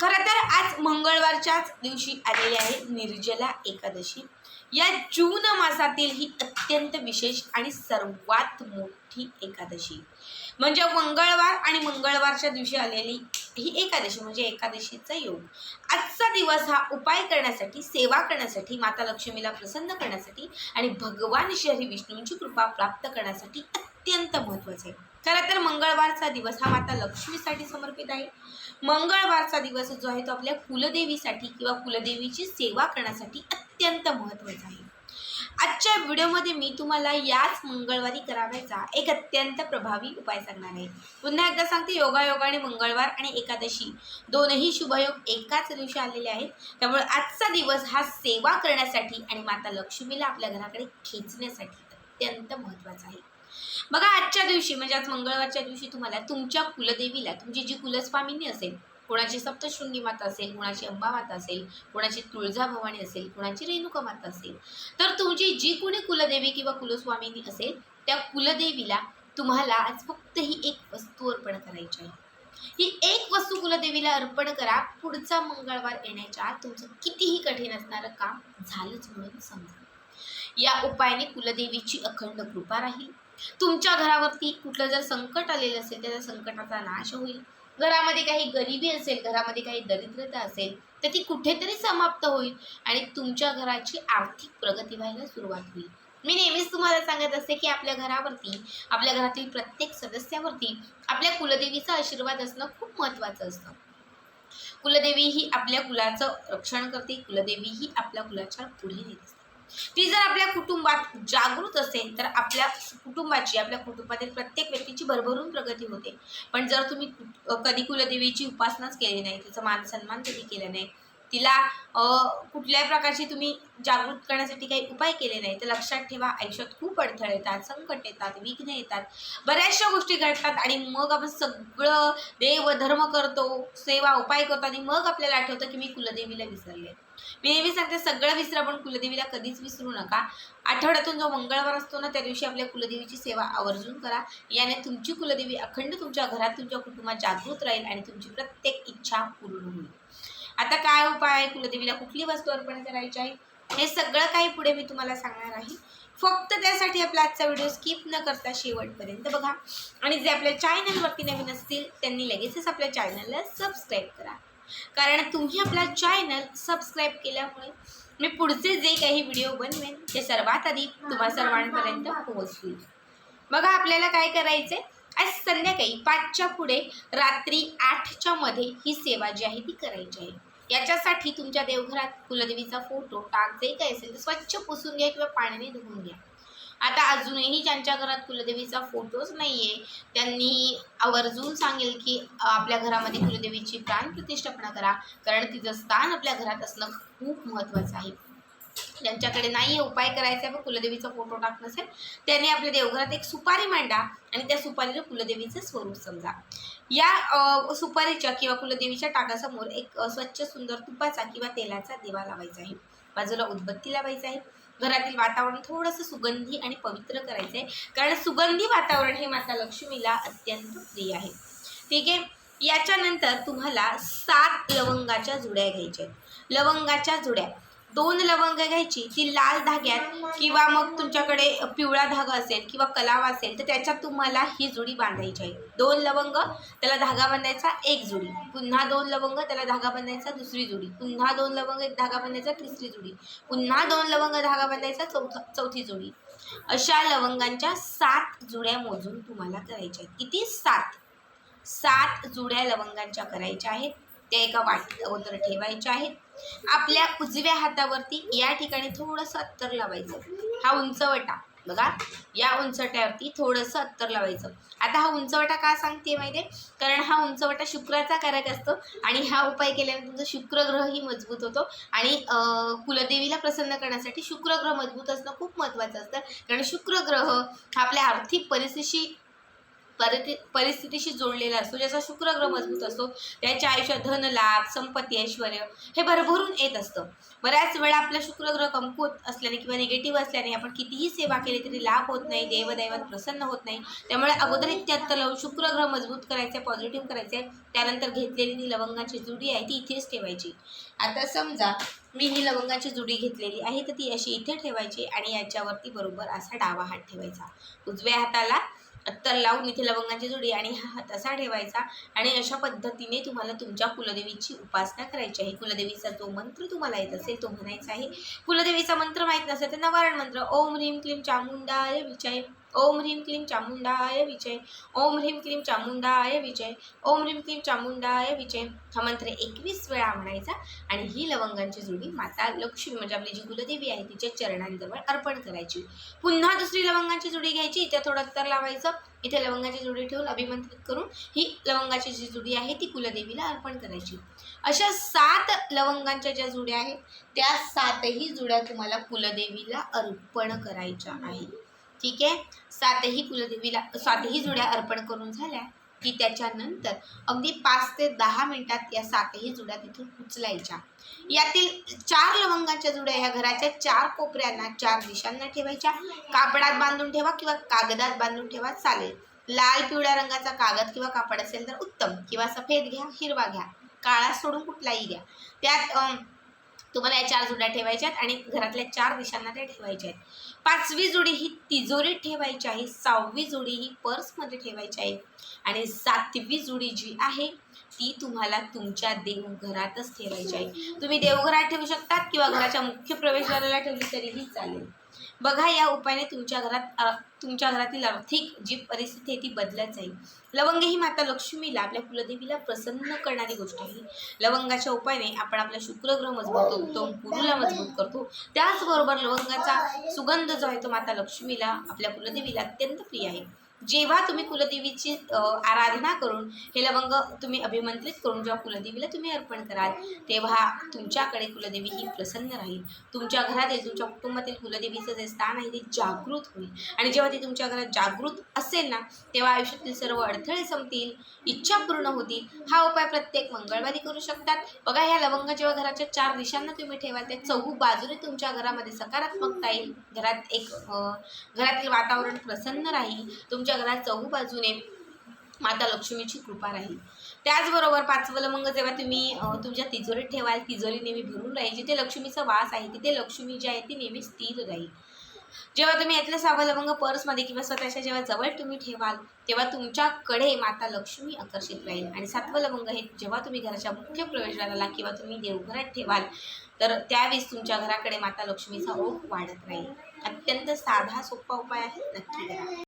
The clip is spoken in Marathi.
खरं तर आज मंगळवारच्याच दिवशी आलेली आहे निर्जला एकादशी. या जून मासातील ही अत्यंत विशेष आणि सर्वात मोठी एकादशी. म्हणजे मंगळवार आणि मंगळवारच्या दिवशी आलेली ही एकादशी म्हणजे एकादशीचा योग. आजचा दिवस हा उपाय करण्यासाठी सेवा करण्यासाठी माता लक्ष्मीला प्रसन्न करण्यासाठी आणि भगवान श्री विष्णूंची कृपा प्राप्त करण्यासाठी अत्यंत महत्त्वाचा आहे. खरं तर मंगळवारचा दिवस हा माता लक्ष्मीसाठी समर्पित आहे. मंगळवारचा दिवस जो आहे तो आपल्या कुलदेवीसाठी किंवा कुलदेवीची सेवा करण्यासाठी अत्यंत महत्त्वाचा आहे. आजच्या व्हिडिओमध्ये मी तुम्हाला याच मंगळवारी करावायचा एक अत्यंत प्रभावी उपाय सांगणार आहे. पुन्हा एकदा सांगते योगायोगाने मंगळवार आणि एकादशी दोनही शुभयोग एकाच दिवशी आलेले आहेत. त्यामुळे आजचा दिवस हा सेवा करण्यासाठी आणि माता लक्ष्मीला आपल्या घराकडे खेचण्यासाठी अत्यंत महत्त्वाचा आहे. बघा आजच्या दिवशी म्हणजे आज मंगळवारच्या दिवशी तुम्हाला तुमच्या कुलदेवीला तुमची जी कुलस्वामिनी असेल कोणाची सप्तशृंगी माता असेल कोणाची अंबा माता असेल कोणाची तुळजाभवानी असेल कोणाची रेणुका माता असेल तर तुमची जी कोणी कुलदेवी किंवा कुलस्वामिनी असेल त्या कुलदेवीला तुम्हाला आज फक्त ही एक वस्तू अर्पण करायची आहे. ही एक वस्तू कुलदेवीला अर्पण करा. पुढचा मंगळवार येण्याच्या तुमचं कितीही कठीण असणारं काम झालंच म्हणून समजा. या उपायाने कुलदेवीची अखंड कृपा राहील. तुमच्या घरावरती कुठलं जर संकट आलेलं असेल तर त्या संकटाचा नाश होईल. घरामध्ये काही गरिबी असेल घरामध्ये काही दरिद्रता असेल तर ती कुठेतरी समाप्त होईल आणि तुमच्या घराची आर्थिक प्रगती व्हायला सुरुवात होईल. मी नेहमीच तुम्हाला सांगत असते की आपल्या घरावरती आपल्या घरातील प्रत्येक सदस्यावरती आपल्या कुलदेवीचा आशीर्वाद असणं खूप महत्त्वाचं असतं. कुलदेवी ही आपल्या कुलाचं रक्षण करते कुलदेवी ही आपल्या कुलाच्या पुढे नेते ती जर आपल्या कुटुंबात जागृत असेल तर आपल्या कुटुंबाची आपल्या कुटुंबातील प्रत्येक व्यक्तीची भरभरून प्रगती होते. पण जर तुम्ही कधी कुलदेवीची उपासनाच केली नाही तिचा मान सन्मान कधी केला नाही तिला कुठल्याही प्रकारची तुम्ही जागृत करण्यासाठी काही उपाय केले नाही तर लक्षात ठेवा आयुष्यात खूप अडथळे येतात संकट येतात विघ्न येतात. बऱ्याचशा गोष्टी घडतात आणि मग आपण सगळं देव धर्म करतो सेवा उपाय करतो आणि मग आपल्याला आठवतं की मी कुलदेवीला विसरले. मी नेहमी सांगते सगळं विसरा पण कुलदेवीला कधीच विसरू नका. आठवड्यातून जो मंगळवार असतो ना त्या दिवशी आपल्या कुलदेवीची सेवा आवर्जून करा. याने तुमची कुलदेवी अखंड तुमच्या घरात तुमच्या कुटुंबात जागृत राहील आणि तुमची प्रत्येक इच्छा पूर्ण होईल. आता काय उपाय आहे? कुलदेवीला कुठली वस्तू अर्पण करायची आहे? हे सगळं काही पुढे मी तुम्हाला सांगणार आहे. फक्त त्यासाठी आपला आजचा व्हिडिओ स्किप न करता शेवटपर्यंत बघा. आणि जे आपल्या चॅनलवरती नवीन असतील त्यांनी लगेचच आपल्या चॅनलला सबस्क्राईब करा. कारण तुम्ही आपला चॅनल सबस्क्राईब केल्यामुळे मी पुढचे जे काही व्हिडिओ बनवेन ते सर्वात आधी तुम्हा सर्वांपर्यंत पोहोचतील. बघा आपल्याला काय करायचंय? आज संध्याकाळी पाचच्या पुढे रात्री आठच्या मध्ये ही सेवा जी आहे ती करायची आहे. याच्यासाठी तुमच्या देवघरात कुलदेवीचा फोटो टाक जे काही असेल ते स्वच्छ पुसून घ्या किंवा पाण्याने धुवून घ्या. आता अजूनही ज्यांच्या घरात कुलदेवीचा फोटोच नाही आहे त्यांनी आवर्जून सांगेल की आपल्या घरामध्ये कुलदेवीची प्राण प्रतिष्ठापना करा. कारण तिचं स्थान आपल्या घरात असणं खूप महत्त्वाचं आहे. ज्यांच्याकडे नाही आहे उपाय करायचा आहे कुलदेवीचा फोटो टाकणं असेल त्यांनी आपल्या देवघरात एक सुपारी मांडा आणि त्या सुपारीला कुलदेवीचं स्वरूप समजा. या सुपारीच्या किंवा कुलदेवीच्या टाकासमोर एक स्वच्छ सुंदर तुपाचा किंवा तेलाचा दिवा लावायचा आहे. बाजूला उदबत्ती लावायचा आहे. घरातील वातावरण थोडंसं सुगंधी आणि पवित्र करायचं आहे कारण सुगंधी वातावरण हे माता लक्ष्मीला अत्यंत प्रिय आहे. ठीक आहे? याच्यानंतर तुम्हाला सात लवंगाच्या जुड्या घ्यायच्या आहेत. लवंगाच्या जुड्या. दोन लवंग घ्यायची ती लाल धाग्यात किंवा मग तुमच्याकडे पिवळा धागा असेल किंवा कलावा असेल तर त्याच्यात तुम्हाला ही जुडी बांधायची आहे. दोन लवंग त्याला धागा बांधायचा एक जुडी. पुन्हा दोन लवंग त्याला धागा बांधायचा दुसरी जुडी. पुन्हा दोन लवंग एक धागा बांधायचा तिसरी जुडी. पुन्हा दोन लवंग धागा बांधायचा चौथा चौथी जुडी. अशा लवंगांच्या सात जुड्या मोजून तुम्हाला करायच्या आहेत. किती? सात. सात जुड्या लवंगांच्या करायच्या आहेत. त्या एका वाटीत अगोदर ठेवायच्या आहेत. आपल्या उजव्या हातावरती या ठिकाणी थोडंसं अत्तर लावायचं. हा उंचवटा. बघा या उंचवट्यावरती थोडंसं अत्तर लावायचं. आता हा उंचवटा का सांगते माहिती आहे? कारण हा उंचवटा शुक्राचा कारक असतो आणि हा उपाय केल्याने तुमचा शुक्रग्रहही मजबूत होतो. आणि कुलदेवीला प्रसन्न करण्यासाठी शुक्रग्रह मजबूत असणं खूप महत्त्वाचं असतं. कारण शुक्रग्रह हा आपल्या आर्थिक परिस्थितीशी परिस्थिती परिस्थितीशी जोडलेला असतो ज्याचा शुक्रग्रह मजबूत असतो त्याच्या आयुष्यात धन लाभ संपत्ती ऐश्वर हे भरभरून येत असतं. बऱ्याच वेळा आपला शुक्रग्रह कमकुवत असल्याने किंवा निगेटिव्ह असल्याने आपण कितीही सेवा केली तरी लाभ होत नाही देवदैवात प्रसन्न होत नाही. त्यामुळे अगोदर इत्यात लावून शुक्रग्रह मजबूत करायचे पॉझिटिव्ह करायचे त्यानंतर घेतलेली ती लवंगाची जुडी आहे ती इथेच ठेवायची. आता समजा मी ही लवंगाची जुडी घेतलेली आहे तर ती अशी इथे ठेवायची आणि याच्यावरती बरोबर असा डावा हात ठेवायचा. उजव्या हाताला अत्तर लावून इथे लवंगाची जुडी आणि हा हात असा ठेवायचा. आणि अशा पद्धतीने तुम्हाला तुमच्या कुलदेवीची उपासना करायची आहे. कुलदेवीचा जो मंत्र तुम्हाला येत असेल तो म्हणायचा आहे. कुलदेवीचा मंत्र माहीत नसेल तर नवारण मंत्र. ओम ह्रीम क्लीम चामुंडाय विचाय ओम ह्रीम क्लीम चामुंडाय विजय। ओम ह्रीम क्लीम चामुंडाय विजय। ओम ह्रीम क्लीम चामुंडाय विजय। हा मंत्र एकवीस वेळा म्हणायचा आणि ही लवंगांची जुडी माता लक्ष्मी म्हणजे आपली जी कुलदेवी आहे तिच्या चरणांजवळ अर्पण करायची. पुन्हा दुसरी लवंगाची जुडी घ्यायची. इथे थोडं अंतर लावायचं. इथे लवंगाची जुडी ठेवून अभिमंत्रित करून ही लवंगाची जी जुडी आहे ती कुलदेवीला अर्पण करायची. अशा सात लवंगांच्या ज्या जुड्या आहेत त्या सातही जुड्या तुम्हाला कुलदेवीला अर्पण करायच्या आहेत. ठीक आहे? सातही कुलदेवीला सातही जुड्या अर्पण करून झाल्या की त्याच्यानंतर अगदी पाच ते दहा मिनिटात या सातही जुड्या तिथून उचलायच्या. यातील चार लवंगाच्या जुड्या ह्या घराच्या चार कोपऱ्यांना चार दिशांना ठेवायच्या. कापडात बांधून ठेवा किंवा कागदात बांधून ठेवा चालेल. लाल पिवळ्या रंगाचा कागद किंवा कापड असेल तर उत्तम. किंवा सफेद घ्या हिरवा घ्या. काळा सोडून कुठलाही घ्या. त्यात तुम्हाला या चार जुड्या ठेवायच्या आहेत आणि घरातल्या चार दिशांना त्या ठेवायच्या आहेत. पाचवी जोडी ही तिजोरीत ठेवायची आहे सहावी जोडी ही पर्समध्ये ठेवायची आहे. आणि सातवी जोडी जी आहे ती तुम्हाला तुमच्या देवघरातच ठेवायची आहे. तुम्ही देवघरात ठेवू शकतात किंवा घराच्या मुख्य प्रवेशद्वाराला ठेवली तरीही चालेल. बघा या उपायाने तुमच्या घरात तुमच्या घरातील आर्थिक जी परिस्थिती आहे ती बदलत जाईल. लवंग ही माता लक्ष्मीला आपल्या कुलदेवीला प्रसन्न करणारी गोष्ट आहे. लवंगाच्या उपायाने आपण आपला शुक्रग्रह मजबूत करतो गुरुला मजबूत करतो. त्याचबरोबर लवंगाचा सुगंध जो आहे तो माता लक्ष्मीला आपल्या कुलदेवीला अत्यंत प्रिय आहे. जेव्हा तुम्ही कुलदेवीची आराधना करून हे लवंग तुम्ही अभिमंत्रित करून जेव्हा कुलदेवीला तुम्ही अर्पण कराल तेव्हा तुमच्याकडे कुलदेवी ही प्रसन्न राहील. तुमच्या घरातील तुमच्या कुटुंबातील कुलदेवीचं जे स्थान आहे ते जागृत होईल. आणि जेव्हा ती तुमच्या घरात जागृत असेल ना तेव्हा आयुष्यातील सर्व अडथळे संपतील इच्छा पूर्ण होतील. हा उपाय प्रत्येक मंगळवारी करू शकतात. बघा ह्या लवंग जेव्हा घराच्या चार दिशांना तुम्ही ठेवाल त्या चहू बाजूने तुमच्या घरामध्ये सकारात्मकता येईल. घरात एक घरातील वातावरण प्रसन्न राहील. तुमच्या घरात चहू बाजूने माता लक्ष्मीची कृपा राहील. त्याचबरोबर पाचवं लवंग जेव्हा तुम्ही तुमच्या तिजोरीत ठेवाल तिजोरी नेहमी भरून राहील. जिथे लक्ष्मीचा वास आहे तिथे लक्ष्मी जी आहे ती नेहमी स्थिर राहील. जेव्हा तुम्ही यातलं सहावा लवंग पर्समध्ये किंवा स्वतःच्या जेव्हा जवळ तुम्ही ठेवाल तेव्हा तुमच्याकडे माता लक्ष्मी आकर्षित राहील. आणि सातवं लवंग हे जेव्हा तुम्ही घराच्या मुख्य प्रवेशद्वाराला किंवा तुम्ही देवघरात ठेवाल तर त्यावेळेस तुमच्या घराकडे माता लक्ष्मीचा ओघ वाढत राहील. अत्यंत साधा सोपा उपाय आहे नक्की करा.